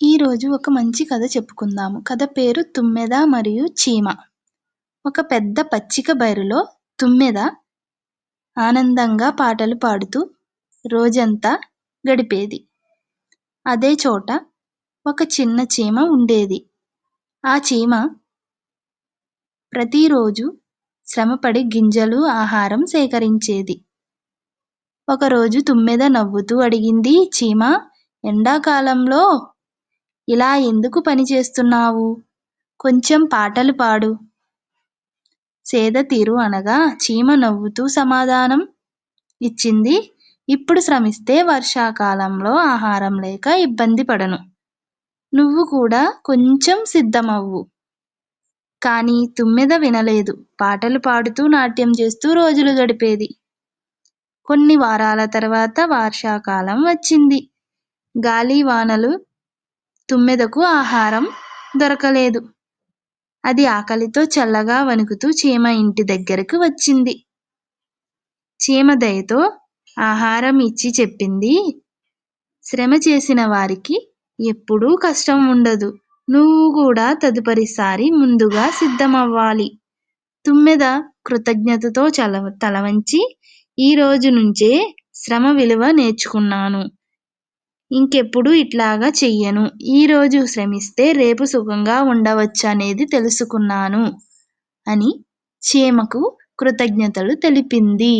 ఈరోజు ఒక మంచి కథ చెప్పుకుందాము. కథ పేరు తుమ్మెద మరియు చీమ. ఒక పెద్ద పచ్చిక బయరులో తుమ్మెద ఆనందంగా పాటలు పాడుతూ రోజంతా గడిపేది. అదే చోట ఒక చిన్న చీమ ఉండేది. ఆ చీమ ప్రతిరోజు శ్రమపడి గింజలు ఆహారం సేకరించేది. ఒకరోజు తుమ్మెద నవ్వుతూ అడిగింది చీమ ఎండాకాలంలో ఇలా ఎందుకు పని చేస్తున్నావు? కొంచెం పాటలు పాడు. సేద తీరు అనగా చీమ నవ్వుతూ సమాధానం ఇచ్చింది. ఇప్పుడు శ్రమిస్తే వర్షాకాలంలో ఆహారం లేక ఇబ్బంది పడను. నువ్వు కూడా కొంచెం సిద్ధమవ్వు. కానీ తుమ్మెద వినలేదు. పాటలు పాడుతూ నాట్యం చేస్తూ రోజులు గడిపేది. కొన్ని వారాల తర్వాత వర్షాకాలం వచ్చింది. గాలి వానలు తుమ్మెదకు ఆహారం దొరకలేదు. అది ఆకలితో చల్లగా వణుకుతూ చీమ ఇంటి దగ్గరకు వచ్చింది. చీమ దయతో ఆహారం ఇచ్చి చెప్పింది. శ్రమ చేసిన వారికి ఎప్పుడూ కష్టం ఉండదు. నువ్వు కూడా తదుపరిసారి ముందుగా సిద్ధమవ్వాలి. తుమ్మెద కృతజ్ఞతతో చల తలవంచి ఈ రోజు నుంచే శ్రమ విలువ నేర్చుకున్నాను. ఇంకెప్పుడు ఇట్లాగా చెయ్యను. ఈరోజు శ్రమిస్తే రేపు సుఖంగా ఉండవచ్చు అనేది తెలుసుకున్నాను అని చీమకు కృతజ్ఞతలు తెలిపింది.